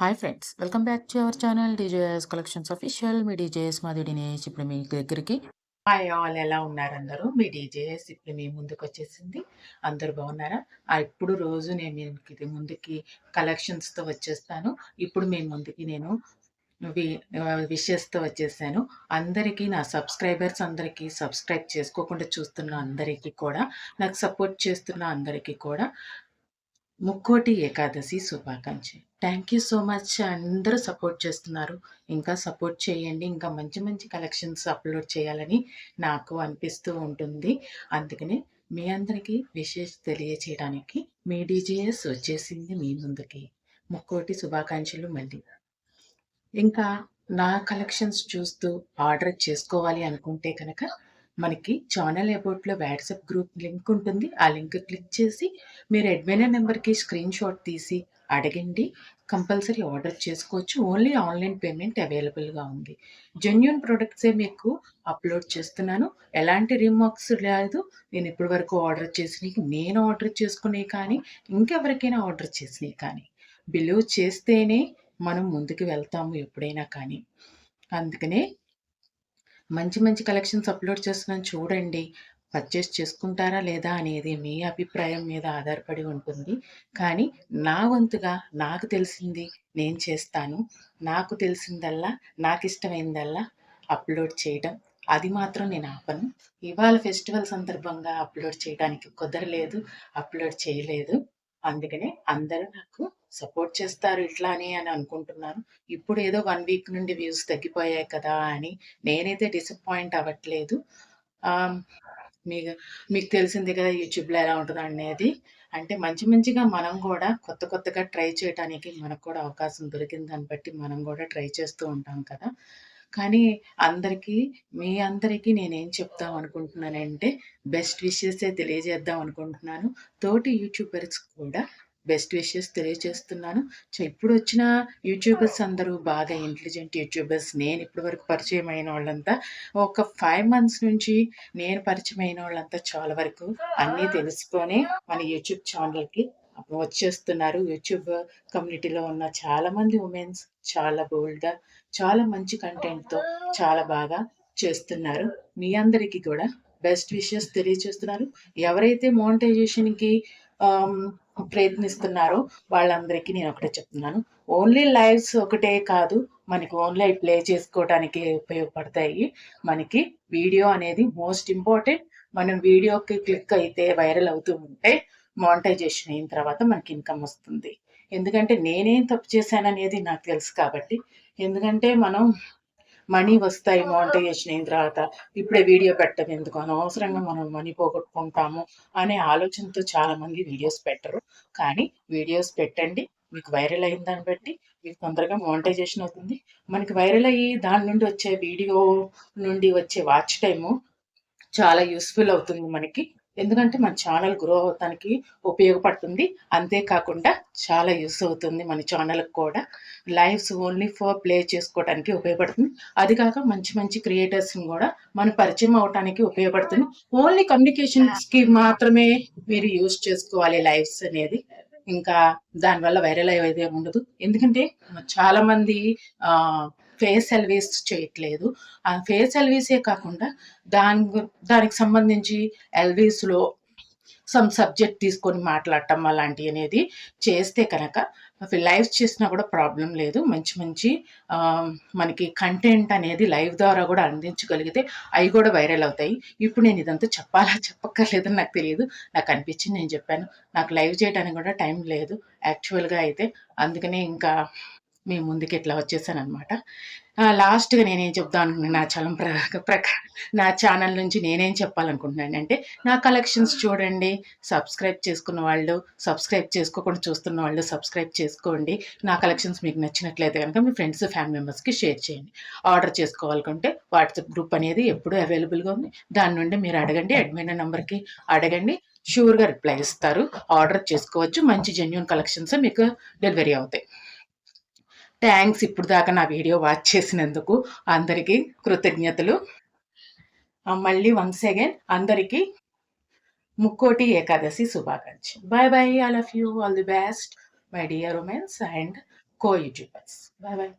Hi friends welcome back to our channel DJS collections official me DJS మాది డినేష్ ఇప్పుడు మీ దగ్గరికి. Hi all ఎలా ఉన్నారు అందరూ? మీ డీజేఎస్ ఇప్పుడు మీ ముందుకు వచ్చేసింది. అందరూ బాగున్నారా? ఇప్పుడు రోజు నేను మీకు ఇది ముందుకి కలెక్షన్స్తో వచ్చేస్తాను. ఇప్పుడు మీ ముందుకి నేను విషెస్తో వచ్చేసాను. అందరికీ నా సబ్స్క్రైబర్స్ అందరికీ సబ్స్క్రైబ్ చేసుకోకుండా చూస్తున్న అందరికీ కూడా నాకు సపోర్ట్ చేస్తున్న అందరికీ కూడా ముక్కోటి ఏకాదశి శుభాకాంక్ష థ్యాంక్ యూ సో మచ్ అందరూ సపోర్ట్ చేస్తున్నారు. ఇంకా సపోర్ట్ చేయండి. ఇంకా మంచి మంచి కలెక్షన్స్ అప్లోడ్ చేయాలని నాకు అనిపిస్తూ ఉంటుంది. అందుకని మీ అందరికీ విశేష తెలియచేయడానికి మీ డీజేఎస్ వచ్చేసింది మీ ముందుకి. ముక్కోటి శుభాకాంక్షలు మళ్ళీ. ఇంకా నా కలెక్షన్స్ చూస్తూ ఆర్డర్ చేసుకోవాలి అనుకుంటే కనుక మనకి ఛానల్ అబౌట్లో వాట్సాప్ గ్రూప్ లింక్ ఉంటుంది. ఆ లింక్ క్లిక్ చేసి మీరు అడ్మినర్ నెంబర్కి స్క్రీన్ షాట్ తీసి అడగండి. కంపల్సరీ ఆర్డర్ చేసుకోవచ్చు. ఓన్లీ ఆన్లైన్ పేమెంట్ అవైలబుల్గా ఉంది. జెన్యున్ ప్రొడక్ట్సే మీకు అప్లోడ్ చేస్తున్నాను. ఎలాంటి రిమార్క్స్ లేదు. నేను ఇప్పటి వరకు ఆర్డర్ చేసినవి నేను ఆర్డర్ చేసుకునే కానీ ఇంకెవరికైనా ఆర్డర్ చేసినవి కానీ బిలీవ్ చేస్తేనే మనం ముందుకు వెళ్తాము ఎప్పుడైనా కానీ. అందుకనే మంచి మంచి కలెక్షన్స్ అప్లోడ్ చేస్తున్నాను చూడండి. పర్చేస్ చేసుకుంటారా లేదా అనేది మీ అభిప్రాయం మీద ఆధారపడి ఉంటుంది. కానీ నా వంతుగా నాకు తెలిసింది నేను చేస్తాను. నాకు తెలిసిందల్లా నాకు ఇష్టమైందల్లా అప్లోడ్ చేయడం. అది మాత్రం నేను ఆపను. ఇవాళ ఫెస్టివల్ సందర్భంగా అప్లోడ్ చేయడానికి కుదరలేదు అప్లోడ్ చేయలేదు. అందుకనే అందరూ నాకు సపోర్ట్ చేస్తారు ఇట్లానే అని అనుకుంటున్నాను. ఇప్పుడు ఏదో వన్ వీక్ నుండి వ్యూస్ తగ్గిపోయాయి కదా అని నేనైతే డిసప్పాయింట్ అవ్వట్లేదు. మీకు మీకు తెలిసింది కదా యూట్యూబ్లో ఎలా ఉంటుంది అనేది. అంటే మంచి మంచిగా మనం కూడా కొత్త కొత్తగా ట్రై చేయడానికి మనకు కూడా అవకాశం దొరికింది దాన్ని బట్టి మనం కూడా ట్రై చేస్తూ ఉంటాం కదా. కానీ అందరికీ మీ అందరికీ నేనేం చెప్దాం అనుకుంటున్నానంటే బెస్ట్ విషెస్ తెలియజేద్దాం అనుకుంటున్నాను. తోటి యూట్యూబర్స్ కూడా బెస్ట్ విషెస్ తెలియజేస్తున్నాను సో ఇప్పుడు వచ్చిన యూట్యూబర్స్ అందరూ బాగా ఇంటెలిజెంట్ యూట్యూబర్స్ నేను ఇప్పటి వరకు పరిచయం అయిన వాళ్ళంతా ఒక ఫైవ్ మంత్స్ నుంచి నేను పరిచయం అయిన వాళ్ళంతా చాలా వరకు అన్నీ తెలుసుకొని మన యూట్యూబ్ ఛానల్కి వచ్చేస్తున్నారు. యూట్యూబ్ కమ్యూనిటీలో ఉన్న చాలా మంది ఉమెన్స్ చాలా బోల్డ్గా చాలా మంచి కంటెంట్తో చాలా బాగా చేస్తున్నారు. మీ అందరికీ కూడా బెస్ట్ విషెస్ తెలియజేస్తున్నారు ఎవరైతే మోనిటైజేషన్కి ప్రయత్నిస్తున్నారో వాళ్ళందరికీ నేను ఒకటే చెప్తున్నాను. ఓన్లీ లైవ్స్ ఒకటే కాదు మనకి ఓన్లీ ప్లే చేసుకోవడానికి ఉపయోగపడతాయి. మనకి వీడియో అనేది మోస్ట్ ఇంపార్టెంట్ మనం వీడియోకి క్లిక్ అయితే వైరల్ అవుతూ ఉంటే మానిటైజేషన్ అయిన తర్వాత మనకి ఇన్కమ్ వస్తుంది. ఎందుకంటే నేనేం తప్పు చేశాననేది నాకు తెలుసు కాబట్టి. ఎందుకంటే మనం మనీ వస్తాయి మోనిటైజేషన్ అయిన తర్వాత ఇప్పుడే వీడియో పెట్టడం ఎందుకు? అనవసరంగా మనం మనీ పోగొట్టుకుంటాము అనే ఆలోచనతో చాలా మంది వీడియోస్ పెట్టరు. కానీ వీడియోస్ పెట్టండి మీకు వైరల్ అయిన దాన్ని బట్టి మీకు తొందరగా మోనిటైజేషన్ అవుతుంది. మనకి వైరల్ అయ్యి దాని నుండి వచ్చే వీడియో నుండి వచ్చే వాచ్ టైము చాలా యూస్ఫుల్ అవుతుంది మనకి. ఎందుకంటే మన ఛానల్ గ్రో అవటానికి ఉపయోగపడుతుంది. అంతేకాకుండా చాలా యూస్ అవుతుంది మన ఛానల్కి కూడా. లైవ్స్ ఓన్లీ ఫర్ ప్లే చేసుకోవడానికి ఉపయోగపడుతుంది. అది కాక మంచి మంచి క్రియేటర్స్ని కూడా మన పరిచయం అవటానికి ఉపయోగపడుతుంది. ఓన్లీ కమ్యూనికేషన్స్కి మాత్రమే మీరు యూస్ చేసుకోవాలి లైవ్స్ అనేది. ఇంకా దానివల్ల వైరల్ అయ్యేది ఉండదు. ఎందుకంటే చాలా ఫేస్ ఎల్వీస్ చేయట్లేదు. ఆ ఫేస్ ఎల్వీసే కాకుండా దాని దానికి సంబంధించి ఎల్వీస్లో సమ్ సబ్జెక్ట్ తీసుకొని మాట్లాడటం అలాంటివి అనేది చేస్తే కనుక లైవ్ చేసినా కూడా ప్రాబ్లం లేదు. మంచి మంచి మనకి కంటెంట్ అనేది లైవ్ ద్వారా కూడా అందించగలిగితే అవి కూడా వైరల్ అవుతాయి. ఇప్పుడు నేను ఇదంతా చెప్పాలా చెప్పక్కర్లేదని నాకు తెలియదు. నాకు అనిపించింది నేను చెప్పాను. నాకు లైవ్ చేయడానికి కూడా టైం లేదు యాక్చువల్గా అయితే. అందుకనే ఇంకా మేము ముందుకి ఇట్లా వచ్చేసాను అనమాట లాస్ట్గా నేనేం చెప్దాం అనుకున్నాను నా చలం ప్రకారం నా ఛానల్ నుంచి నేనేం చెప్పాలనుకుంటున్నాను అంటే నా కలెక్షన్స్ చూడండి సబ్స్క్రైబ్ చేసుకున్న వాళ్ళు సబ్స్క్రైబ్ చేసుకోకుండా చూస్తున్న వాళ్ళు సబ్స్క్రైబ్ చేసుకోండి. నా కలెక్షన్స్ మీకు నచ్చినట్లయితే కనుక మీ ఫ్రెండ్స్ ఫ్యామిలీ మెంబర్స్కి షేర్ చేయండి. ఆర్డర్ చేసుకోవాలనుకుంటే వాట్సాప్ గ్రూప్ అనేది ఎప్పుడూ అవైలబుల్గా ఉంది. దాని నుండి మీరు అడగండి అడ్మిన్ నెంబర్కి అడగండి షూర్గా రిప్లై ఇస్తారు. ఆర్డర్ చేసుకోవచ్చు మంచి జెన్యున్ కలెక్షన్స్ మీకు డెలివరీ అవుతాయి. థ్యాంక్స్ ఇప్పుడు దాకా నా వీడియో వాచ్ చేసినందుకు అందరికీ కృతజ్ఞతలు. మళ్ళీ వన్స్ అగైన్ అందరికీ Mukkoti Ekadashi శుభాకాంక్ష bye bye all of you all the best my dear womens and co YouTubers bye bye